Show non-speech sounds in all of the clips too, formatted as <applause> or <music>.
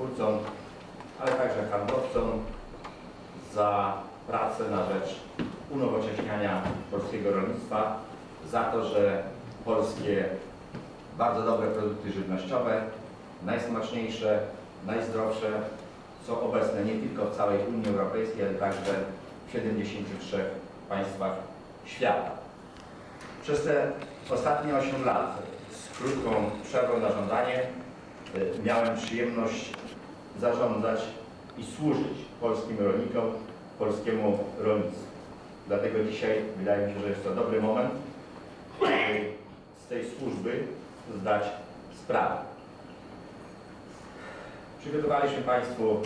przetwórcom, ale także handlowcom za pracę na rzecz unowocześniania polskiego rolnictwa, za to, że polskie bardzo dobre produkty żywnościowe, najsmaczniejsze, najzdrowsze są obecne nie tylko w całej Unii Europejskiej, ale także w 73 państwach świata. Przez te ostatnie 8 lat z krótką przerwą na żądanie y, miałem przyjemność zarządzać i służyć polskim rolnikom, polskiemu rolnictwu. Dlatego dzisiaj wydaje mi się, że jest to dobry moment, aby z tej służby zdać sprawę. Przygotowaliśmy Państwu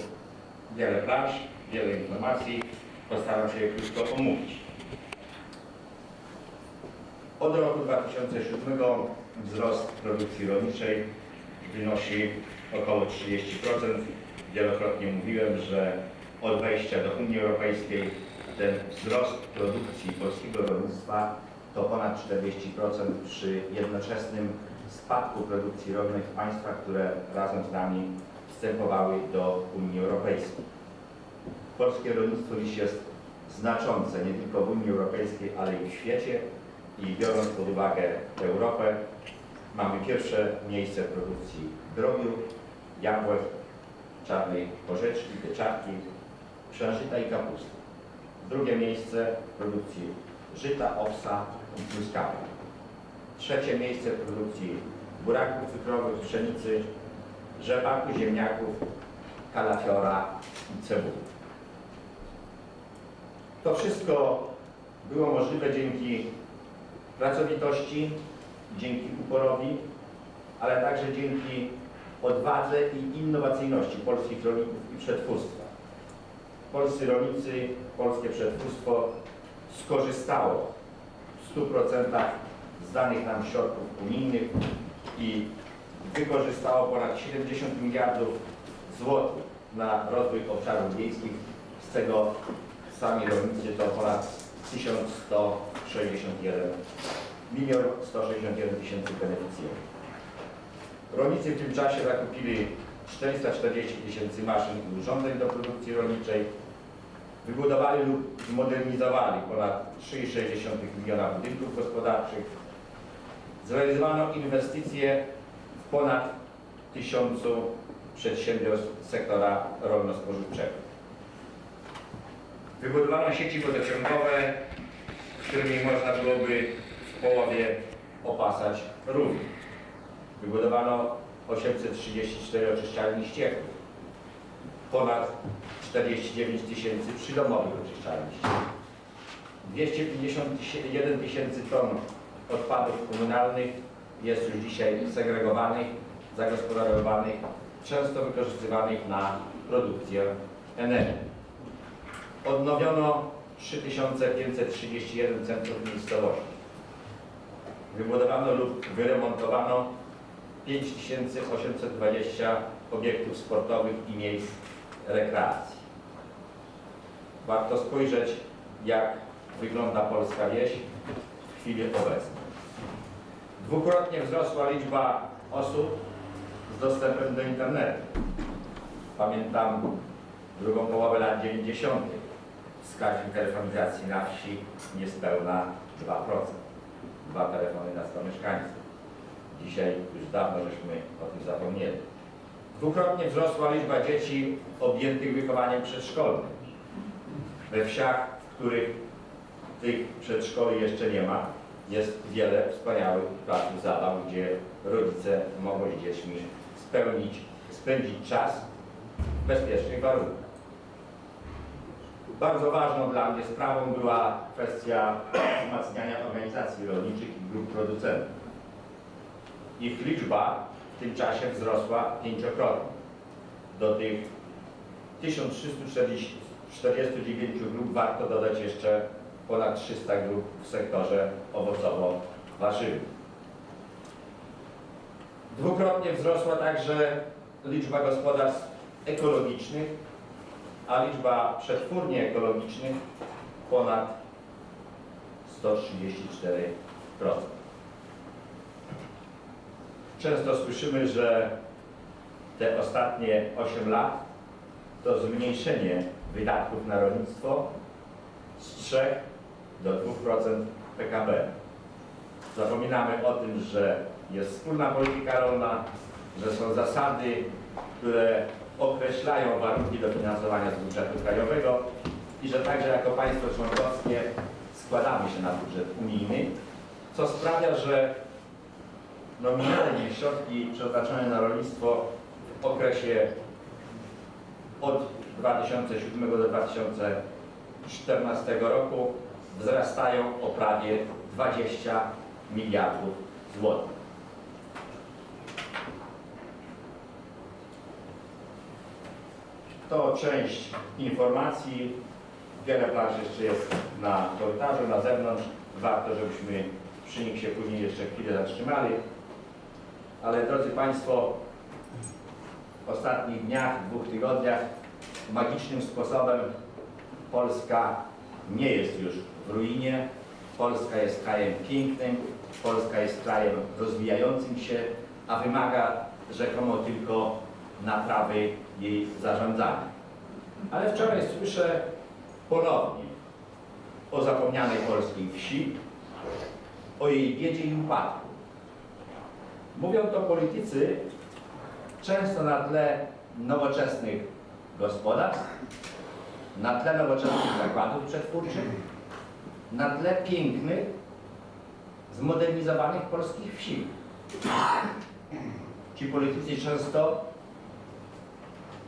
wiele plansz, wiele informacji. Postaram się je krótko omówić. Od roku 2007 wzrost produkcji rolniczej wynosi około 30%. Wielokrotnie mówiłem, że od wejścia do Unii Europejskiej ten wzrost produkcji polskiego rolnictwa to ponad 40% przy jednoczesnym spadku produkcji rolnej w państwach, które razem z nami wstępowały do Unii Europejskiej. Polskie rolnictwo dziś jest znaczące nie tylko w Unii Europejskiej, ale i w świecie i biorąc pod uwagę Europę, mamy pierwsze miejsce w produkcji drobiu, jabłek, czarnej porzeczki, pieczarki, przężyta i kapusty. Drugie miejsce produkcji żyta, owsa i truskawek. Trzecie miejsce produkcji buraków cukrowych, pszenicy, rzepaku, ziemniaków, kalafiora i cebuli. To wszystko było możliwe dzięki pracowitości, dzięki uporowi, ale także dzięki odwadze i innowacyjności polskich rolników i przetwórstwa. Polscy rolnicy, polskie przetwórstwo skorzystało w 100% z danych nam środków unijnych i wykorzystało ponad 70 miliardów złotych na rozwój obszarów wiejskich, z czego sami rolnicy to ponad 1161 milion 161 tysięcy beneficjentów. Rolnicy w tym czasie zakupili 440 tysięcy maszyn i urządzeń do produkcji rolniczej, wybudowali lub zmodernizowali ponad 3,6 miliona budynków gospodarczych, zrealizowano inwestycje w ponad tysiącu przedsiębiorstw sektora rolno-spożywczego. Wybudowano sieci wodociągowe, którymi można byłoby w połowie opasać równi. Wybudowano 834 oczyszczalni ścieków, ponad 49 tysięcy przydomowych oczyszczalni ścieków, 251 tysięcy ton odpadów komunalnych jest już dzisiaj segregowanych, zagospodarowanych, często wykorzystywanych na produkcję energii. Odnowiono 3531 centrów miejscowości. Wybudowano lub wyremontowano 5820 obiektów sportowych i miejsc rekreacji. Warto spojrzeć, jak wygląda polska wieś w chwili obecnej. Dwukrotnie wzrosła liczba osób z dostępem do internetu. Pamiętam drugą połowę lat 90. wskaźnik telefonizacji na wsi niespełna 2%. Dwa telefony na 100 mieszkańców. Dzisiaj już dawno żeśmy o tym zapomnieli. Dwukrotnie wzrosła liczba dzieci objętych wychowaniem przedszkolnym. We wsiach, w których tych przedszkoli jeszcze nie ma, jest wiele wspaniałych placów zabaw, gdzie rodzice mogą z dziećmi spełnić, spędzić czas w bezpiecznych warunkach. Bardzo ważną dla mnie sprawą była kwestia wzmacniania organizacji rolniczych i grup producentów. Ich liczba w tym czasie wzrosła pięciokrotnie do tych 1349 grup. Warto dodać jeszcze ponad 300 grup w sektorze owocowo-warzywnym. Dwukrotnie wzrosła także liczba gospodarstw ekologicznych, a liczba przetwórni ekologicznych ponad 134%. Często słyszymy, że te ostatnie 8 lat to zmniejszenie wydatków na rolnictwo z 3 do 2% PKB. Zapominamy o tym, że jest wspólna polityka rolna, że są zasady, które określają warunki dofinansowania z budżetu krajowego i że także jako państwo członkowskie składamy się na budżet unijny, co sprawia, że nominalnie środki przeznaczone na rolnictwo w okresie od 2007 do 2014 roku wzrastają o prawie 20 miliardów złotych. To część informacji. Wiele plansz jeszcze jest na korytarzu, na zewnątrz. Warto, żebyśmy przy nich się później jeszcze chwilę zatrzymali. Ale drodzy Państwo, w ostatnich dniach, dwóch tygodniach magicznym sposobem Polska nie jest już w ruinie. Polska jest krajem pięknym, Polska jest krajem rozwijającym się, a wymaga rzekomo tylko naprawy jej zarządzania. Ale wczoraj słyszę ponownie o zapomnianej polskiej wsi, o jej biedzie i upadku. Mówią to politycy często na tle nowoczesnych gospodarstw, na tle nowoczesnych zakładów przetwórczych, na tle pięknych, zmodernizowanych polskich wsi. Ci politycy często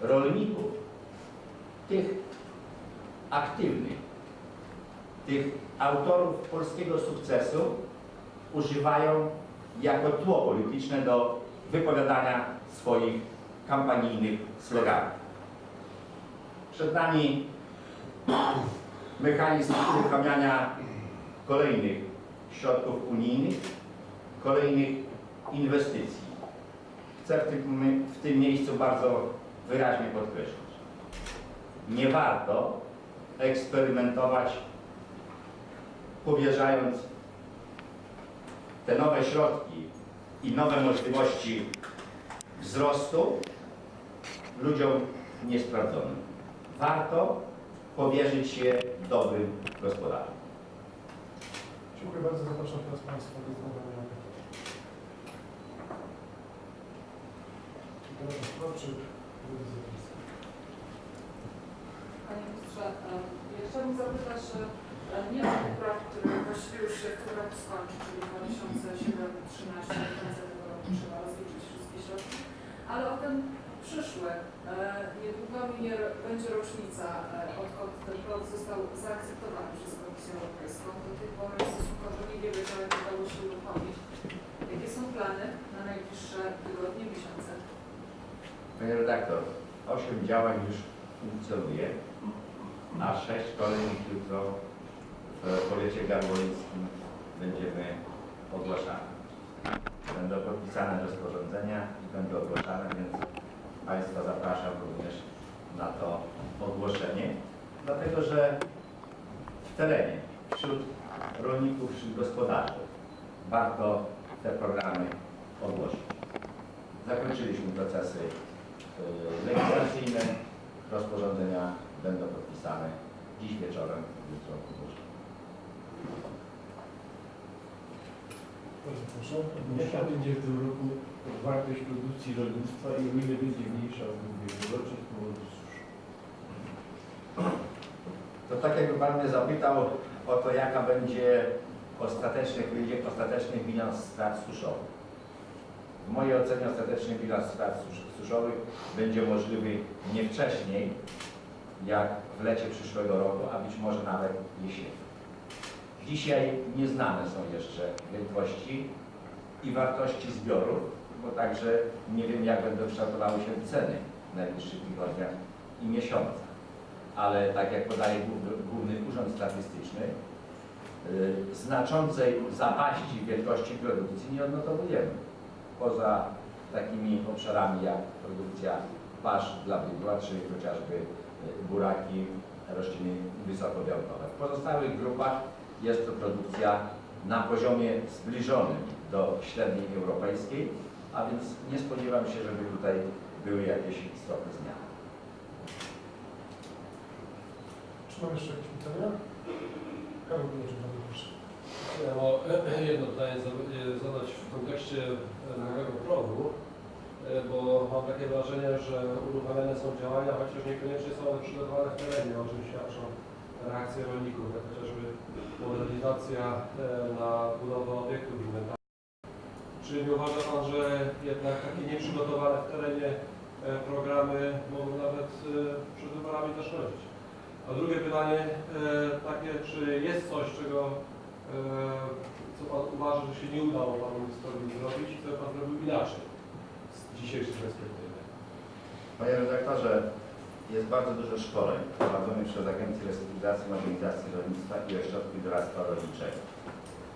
rolników, tych aktywnych, tych autorów polskiego sukcesu używają jako tło polityczne do wypowiadania swoich kampanijnych sloganów. Przed nami mechanizm uruchamiania kolejnych środków unijnych, kolejnych inwestycji. Chcę w tym, w tym miejscu bardzo wyraźnie podkreślić. Nie warto eksperymentować, powierzając te nowe środki i nowe możliwości wzrostu ludziom niesprawdzonym. Warto powierzyć je dobrym gospodarzom. Dziękuję bardzo. Zapraszam teraz Państwa do zadawania. Polska. Panie ministrze, em, ja chciałabym zapytać, że e, nie ma poprawki, które właściwie już się w tym roku skończy, czyli 2007-2013, do końca tego roku trzeba rozliczyć wszystkie środki, ale o ten przyszły, e, niedługo minie, będzie rocznica, e, odkąd ten projekt został zaakceptowany przez Komisję Europejską. Do tej pory stosunkowo niewiele działań udało się uruchomić. Jakie są plany na najbliższe tygodnie, miesiące? Panie redaktor, osiem działań już funkcjonuje, a sześć kolejnych jutro w powiecie garwolińskim będziemy ogłaszane. Będą podpisane rozporządzenia i będą ogłaszane, więc Państwa zapraszam również na to ogłoszenie, dlatego że w terenie, wśród rolników, wśród gospodarzy warto te programy ogłosić. Zakończyliśmy procesy y, legislacyjne, rozporządzenia będą podpisane dziś wieczorem, jutro ogłoszone. Bardzo proszę. Jaka będzie w tym roku wartość produkcji rolnictwa i o ile będzie mniejsza od ubiegłego roku z powodu suszy? To tak jakby Pan mnie zapytał o to, jaka będzie ostateczny, wyjdzie ostateczny bilans strat suszowych. W mojej ocenie ostateczny bilans strat sus- suszowych będzie możliwy nie wcześniej, jak w lecie przyszłego roku, a być może nawet jesienią. Dzisiaj nieznane są jeszcze wielkości i wartości zbiorów, bo także nie wiem, jak będą kształtowały się ceny w najbliższych tygodniach i miesiącach. Ale tak jak podaje Główny, Urząd Statystyczny, y, znaczącej zapaści wielkości produkcji nie odnotowujemy. Poza takimi obszarami jak produkcja pasz dla bydła, czy chociażby y, buraki, rośliny wysokobiałkowe. W pozostałych grupach jest to produkcja na poziomie zbliżonym do średniej europejskiej, a więc nie spodziewam się, żeby tutaj były jakieś istotne zmiany. Czy mam jeszcze jakieś pytania? Karol bardzo proszę. Ja mam jedno pytanie e, zadać w kontekście e, nowego progu, e, bo mam takie wrażenie, że uruchamiane są działania, chociaż niekoniecznie są one przygotowane w terenie, o czym świadczą reakcje rolników, jak chociażby modernizacja e, na budowę obiektów inwentarnych. Czy nie uważa Pan, że jednak takie nieprzygotowane w terenie e, programy mogą nawet e, przed wyborami też rodzić? A drugie pytanie takie, czy jest coś, czego co Pan uważa, że się nie udało Panu ministrowi zrobić i co Pan zrobił inaczej z dzisiejszej perspektywy? Panie redaktorze, jest bardzo dużo szkoleń prowadzonych przez Agencję Restrukturyzacji Modernizacji Rolnictwa i Ośrodki Doradztwa Rolniczego.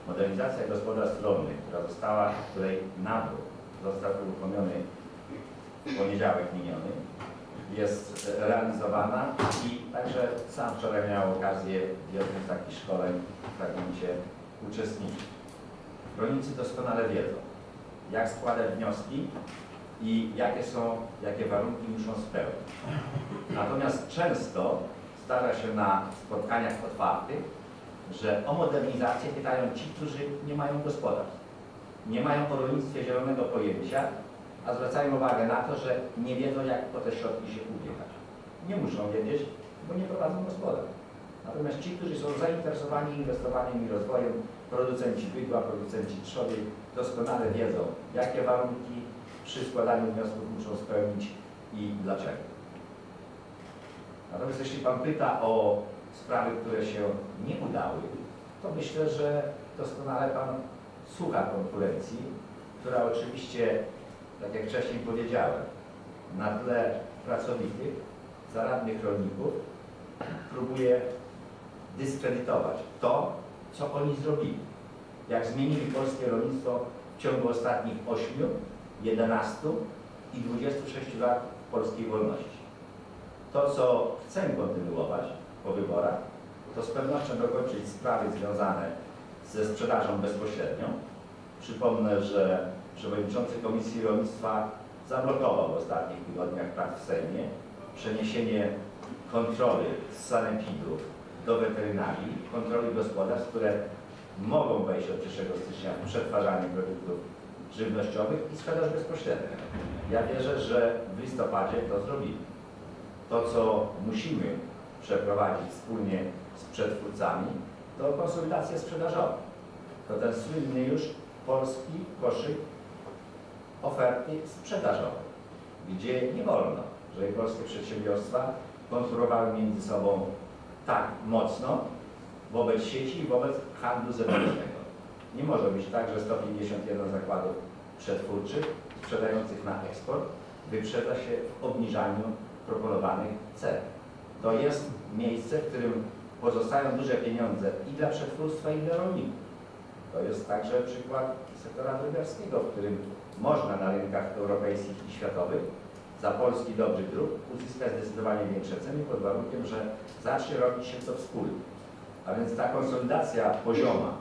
Modernizacja gospodarstw rolnych, która została, której nabór został uruchomiony w poniedziałek miniony, jest realizowana i także sam wczoraj miałem okazję w jednym z takich szkoleń w fragmencie uczestniczyć. Rolnicy doskonale wiedzą, jak składać wnioski i jakie są, jakie warunki muszą spełnić. Natomiast często zdarza się na spotkaniach otwartych, że o modernizację pytają ci, którzy nie mają gospodarstw. Nie mają o rolnictwie zielonego pojęcia, a zwracają uwagę na to, że nie wiedzą, jak po te środki się ubiegać. Nie muszą wiedzieć, bo nie prowadzą gospodarstw. Natomiast ci, którzy są zainteresowani inwestowaniem i rozwojem, producenci bydła, producenci trzody, doskonale wiedzą, jakie warunki przy składaniu wniosków muszą spełnić i dlaczego. Natomiast jeśli Pan pyta o sprawy, które się nie udały, to myślę, że doskonale Pan słucha konkurencji, która oczywiście, tak jak wcześniej powiedziałem, na tle pracowitych, zaradnych rolników próbuje dyskredytować to, co oni zrobili. Jak zmienili polskie rolnictwo w ciągu ostatnich 8, 11 i 26 lat polskiej wolności. To, co chcę kontynuować po wyborach, to z pewnością dokończyć sprawy związane ze sprzedażą bezpośrednią. Przypomnę, że przewodniczący Komisji Rolnictwa zablokował w ostatnich tygodniach prac w Sejmie przeniesienie kontroli z sanepidu do weterynarii, kontroli gospodarstw, które mogą wejść od 1 stycznia w przetwarzanie produktów żywnościowych i sprzedaż bezpośrednią. Ja wierzę, że w listopadzie to zrobimy. To, co musimy przeprowadzić wspólnie z przetwórcami, to konsolidację sprzedażową. To ten słynny już polski koszyk oferty sprzedażowej, gdzie nie wolno, żeby polskie przedsiębiorstwa konkurowały między sobą tak mocno wobec sieci i wobec handlu zewnętrznego. Nie może być tak, że 151 zakładów przetwórczych sprzedających na eksport wyprzedza się w obniżaniu proponowanych cen. To jest miejsce, w którym pozostają duże pieniądze i dla przetwórstwa, i dla rolników. To jest także przykład sektora drobiarskiego, w którym można na rynkach europejskich i światowych za polski dobry druk uzyskać zdecydowanie większe ceny pod warunkiem, że zacznie robić się to wspólnie. A więc ta konsolidacja pozioma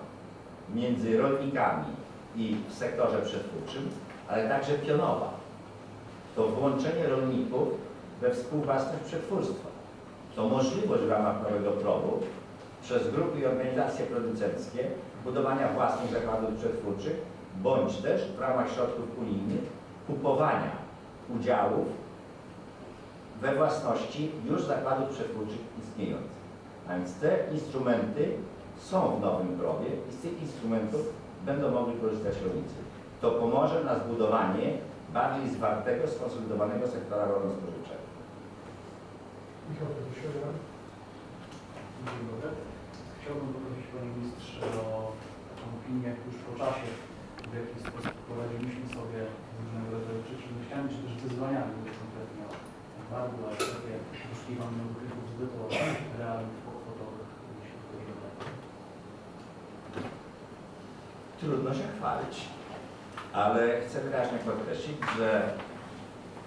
między rolnikami i w sektorze przetwórczym, ale także pionowa, to włączenie rolników we współwłasność przetwórstwa. To możliwość w ramach nowego progu przez grupy i organizacje producenckie budowania własnych zakładów przetwórczych, bądź też w ramach środków unijnych kupowania udziałów we własności już zakładów przetwórczych istniejących. A więc te instrumenty są w nowym progie i z tych instrumentów będą mogli korzystać rolnicy. To pomoże na zbudowanie bardziej zwartego, skonsolidowanego sektora rolno-spożywczego. Michał Pedosiora. Dzień dobry. Chciałbym poprosić Panie Ministrze o taką opinię już po czasie, w jaki sposób poradziliśmy sobie z różnego rodzaju przedsięwzięciami, czy też wyzwaniami, mówię konkretnie embargo, ale takie poszukiwanie nowych rynków zbytu realnych, kwotowych, jeśli chodzi o to. Trudno się chwalić, ale chcę wyraźnie podkreślić, że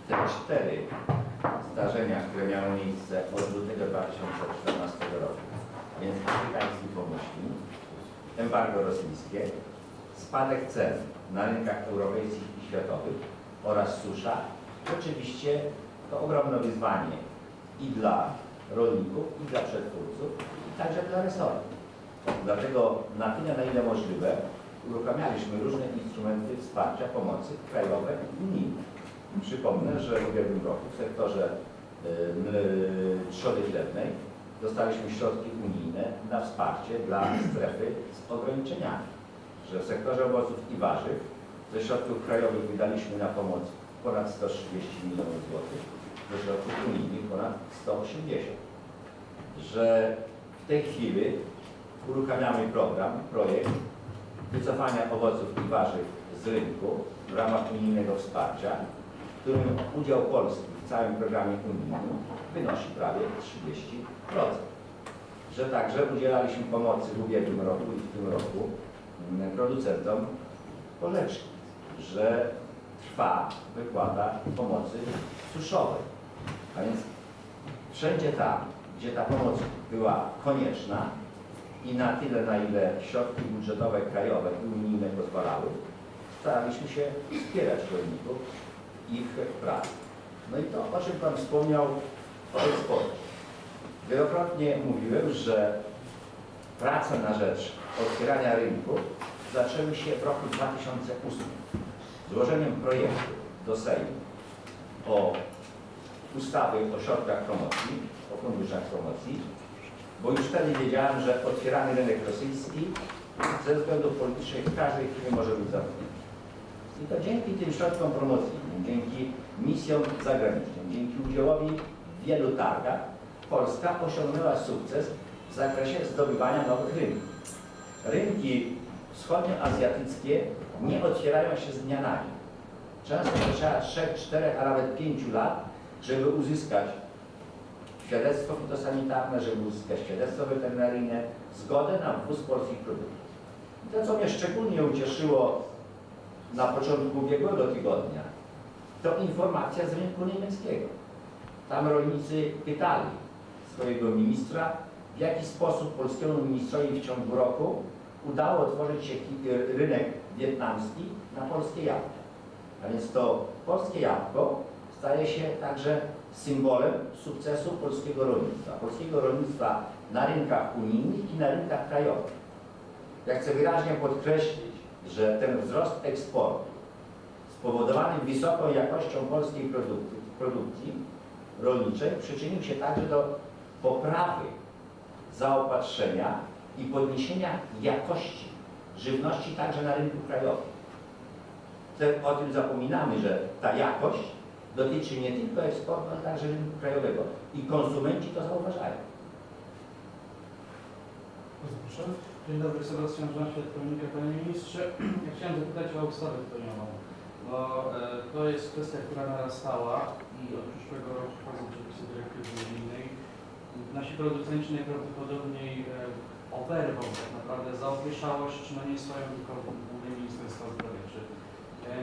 te cztery zdarzenia, które miały miejsce od lutego 2014 roku, więc afrykański pomyślnik, embargo rosyjskie, spadek cen na rynkach europejskich i światowych oraz susza, Rzeczywiście to ogromne wyzwanie i dla rolników, i dla przetwórców, i także dla resortu. Dlatego na tyle, na ile możliwe, uruchamialiśmy różne instrumenty wsparcia, pomocy krajowe i unijne. Przypomnę, że w ubiegłym roku w sektorze y, y, trzody chlebnej dostaliśmy środki unijne na wsparcie dla strefy z ograniczeniami. Że w sektorze owoców i warzyw ze środków krajowych wydaliśmy na pomoc ponad 130 milionów złotych, ze środków unijnych ponad 180. Że w tej chwili uruchamiamy program, projekt wycofania owoców i warzyw z rynku w ramach unijnego wsparcia, w którym udział Polski w całym programie unijnym wynosi prawie 30%. Że także udzielaliśmy pomocy w ubiegłym roku i w tym roku mm, producentom porzeczki, że trwa wypłata pomocy suszowej. A więc wszędzie tam, gdzie ta pomoc była konieczna i na tyle, na ile środki budżetowe krajowe i unijne pozwalały, staraliśmy się wspierać rolników ich pracy. No i to, o czym Pan wspomniał, o eksporcie. Wielokrotnie mówiłem, że prace na rzecz otwierania rynku zaczęły się w roku 2008 złożeniem projektu do Sejmu o ustawy o środkach promocji, o funduszach promocji, bo już wtedy wiedziałem, że otwierany rynek rosyjski ze względów politycznych w każdej chwili może być zamknięty. I to dzięki tym środkom promocyjnym, dzięki misjom zagranicznym, dzięki udziałowi w wielu targach, Polska osiągnęła sukces w zakresie zdobywania nowych rynków. Rynki wschodnioazjatyckie nie otwierają się z dnia na dzień. Często to trzeba 3, 4, a nawet 5 lat, żeby uzyskać świadectwo fitosanitarne, żeby uzyskać świadectwo weterynaryjne, zgodę na wwóz polskich produktów. I to, co mnie szczególnie ucieszyło na początku ubiegłego tygodnia, to informacja z rynku niemieckiego. Tam rolnicy pytali swojego ministra, w jaki sposób polskiemu ministrowi w ciągu roku udało otworzyć się rynek wietnamski na polskie jabłka. A więc to polskie jabłko staje się także symbolem sukcesu polskiego rolnictwa. Polskiego rolnictwa na rynkach unijnych i na rynkach krajowych. Ja chcę wyraźnie podkreślić, że ten wzrost eksportu spowodowany wysoką jakością polskiej produkcji, produkcji rolniczej przyczynił się także do poprawy zaopatrzenia i podniesienia jakości żywności także na rynku krajowym. O tym zapominamy, że ta jakość dotyczy nie tylko eksportu, ale także rynku krajowego i konsumenci to zauważają. Proszę. Dzień dobry, Sebastian Żanświat, Komunika. Panie Ministrze, <clears throat> ja chciałem zapytać o ustawę tytoniową, bo e, to jest kwestia, która narastała i od przyszłego roku wchodzą przepisy dyrektywy unijnej. Nasi producenci najprawdopodobniej e, oberwą tak naprawdę zaopieszałość, no nie swoją, tylko głównie Ministerstwa Zdrowia. Czy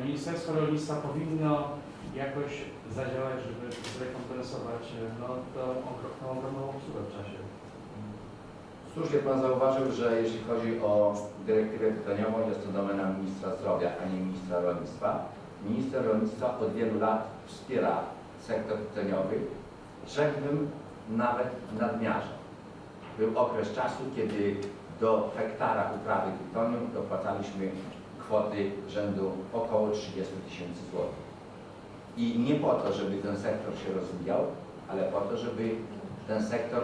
Ministerstwo Rolnictwa powinno jakoś zadziałać, żeby zrekompensować e, no, tą okropną ogromną obsługę w czasie? Słusznie Pan zauważył, że jeśli chodzi o dyrektywę tytoniową, jest to domena ministra zdrowia, a nie ministra rolnictwa. Minister rolnictwa od wielu lat wspiera sektor tytoniowy, rzekłbym nawet nadmiarze. Był okres czasu, kiedy do hektara uprawy tytoniu dopłacaliśmy kwoty rzędu około 30 tysięcy złotych. I nie po to, żeby ten sektor się rozwijał, ale po to, żeby ten sektor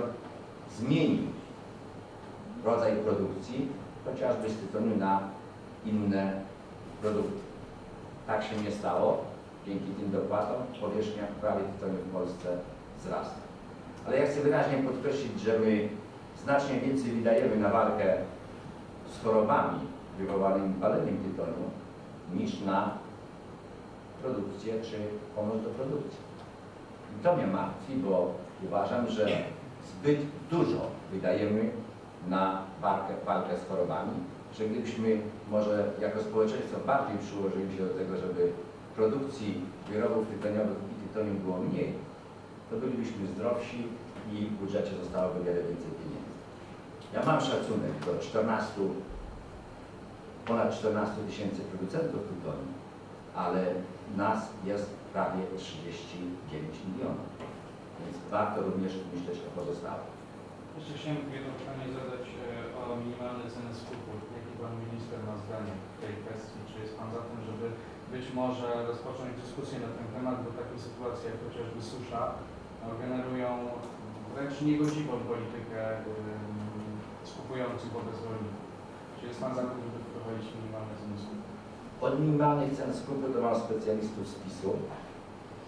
zmienił rodzaj produkcji, chociażby z tytoniu na inne produkty. Tak się nie stało. Dzięki tym dopłatom powierzchnia uprawy tytoniu w Polsce wzrasta. Ale ja chcę wyraźnie podkreślić, że my znacznie więcej wydajemy na walkę z chorobami wywołanymi paleniem tytoniu niż na produkcję czy pomoc do produkcji. I to mnie martwi, bo uważam, że zbyt dużo wydajemy na walkę, walkę z chorobami, że gdybyśmy może jako społeczeństwo bardziej przyłożyli się do tego, żeby produkcji wyrobów tytoniowych i tytoniu było mniej, to bylibyśmy zdrowsi i w budżecie zostałoby wiele więcej pieniędzy. Ja mam szacunek do 14, ponad 14 tysięcy producentów tytoniu, ale nas jest prawie 39 milionów. Więc warto również myśleć o pozostałych. Jeszcze chciałem jedno pytanie zadać e, o minimalne ceny skupu. Jaki Pan Minister ma zdanie w tej kwestii? Czy jest Pan za tym, żeby być może rozpocząć dyskusję na ten temat, bo takie sytuacje jak chociażby susza no, generują wręcz niegodziwą politykę skupujących wobec rolników. Czy jest Pan za tym, żeby wprowadzić minimalne ceny skupu? Od minimalnych cen skupu to mam specjalistów z PiSu.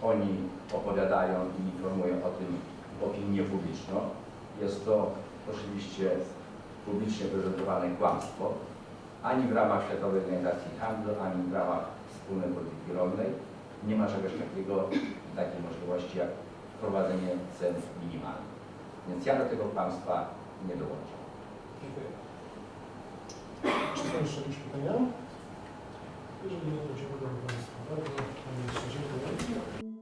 Oni opowiadają i informują o tym opinię publiczną. Jest to oczywiście publicznie prezentowane kłamstwo. Ani w ramach Światowej Organizacji Handlu, ani w ramach wspólnej polityki rolnej nie ma czegoś takiego, takiej możliwości jak wprowadzenie cen minimalnych. Więc ja do tego kłamstwa nie dołączam. Dziękuję. Czy są jeszcze jakieś pytania? Jeżeli nie, to dziękuję Państwu bardzo. Panie Ministrze, dziękuję.